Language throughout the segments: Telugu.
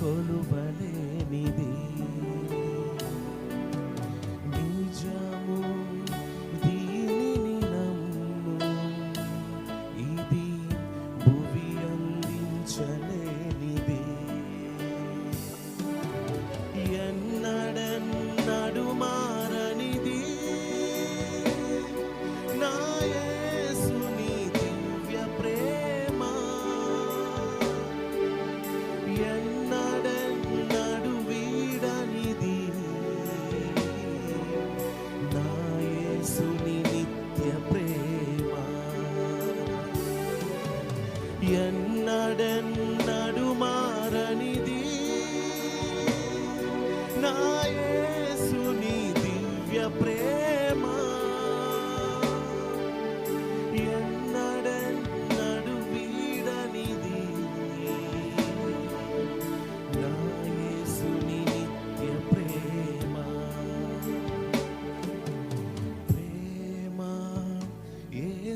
ఎవ్వరు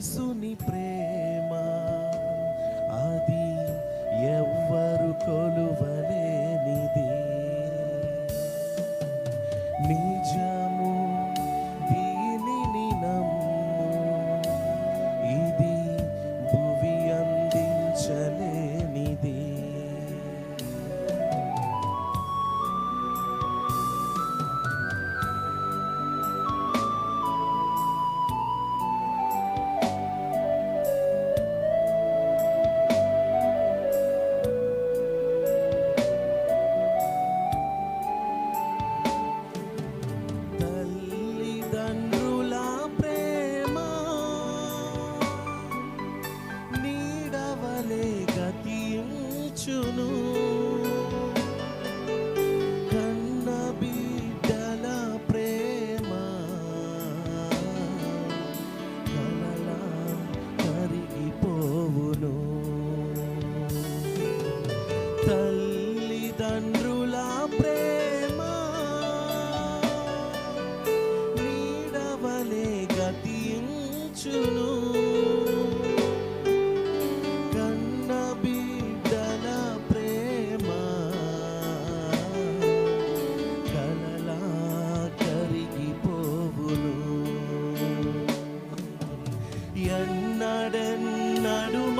యేసుని ప్రేమ బ్రతించును కన్న బిడ్డల ప్రేమ కలలా కరిగిపోవును తల్లి നാടൻ നടുമ